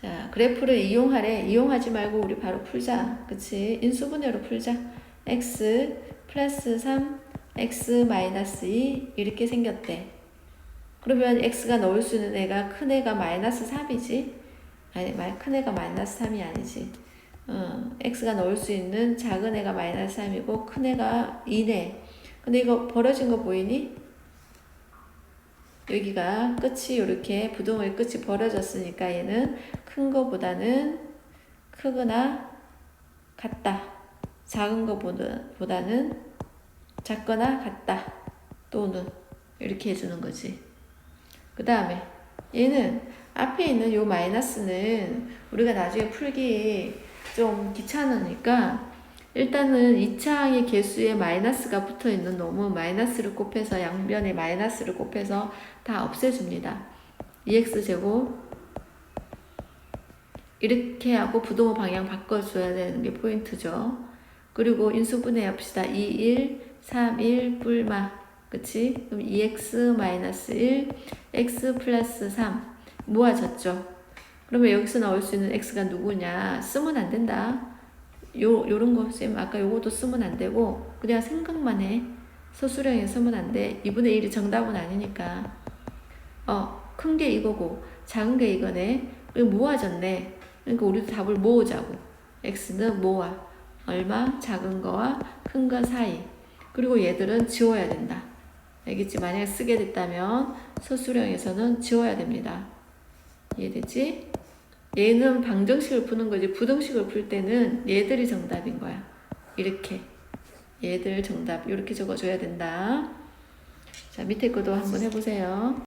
자, 그래프를 이용하래. 이용하지 말고 우리 바로 풀자. 그치? 인수분해로 풀자. x 플러스 3, x 마이너스 2 이렇게 생겼대. 그러면 x가 넣을 수 있는 애가 큰 애가 마이너스 3이지. 아니, 마- 큰 애가 마이너스 3이 아니지. 어, x가 넣을 수 있는 작은 애가 마이너스 3이고 큰 애가 2네. 근데 이거 벌어진 거 보이니? 여기가 끝이 이렇게 부동의 끝이 벌어졌으니까 얘는 큰 거보다는 크거나 같다. 작은 거보다는 작거나 같다. 또는 이렇게 해주는 거지. 그 다음에 얘는 앞에 있는 요 마이너스는 우리가 나중에 풀기 좀 귀찮으니까 일단은 2차항의 개수에 마이너스가 붙어 있는 놈은 마이너스를 곱해서 양변에 마이너스를 곱해서 다 없애줍니다. 2x제곱 이렇게 하고 부동호 방향 바꿔줘야 되는 게 포인트죠. 그리고 인수분해 합시다. 2, 1, 3, 1, 뿔마. 그치? 그럼 2x 마이너스 1, x 플러스 3 모아졌죠. 그러면 여기서 나올 수 있는 x가 누구냐? 쓰면 안 된다. 요, 요런 거, 쌤, 아까 요것도 쓰면 안 되고, 그냥 생각만 해. 서술형에 쓰면 안 돼. 2분의 1이 정답은 아니니까. 어, 큰 게 이거고, 작은 게 이거네. 모아졌네. 그러니까 우리도 답을 모으자고. x는 모아. 얼마? 작은 거와 큰 거 사이. 그리고 얘들은 지워야 된다. 알겠지? 만약에 쓰게 됐다면 서술형에서는 지워야 됩니다. 이해되지? 얘는 방정식을 푸는 거지 부등식을 풀 때는 얘들이 정답인 거야. 이렇게 얘들 정답 이렇게 적어줘야 된다. 자 밑에 것도 한번 해보세요.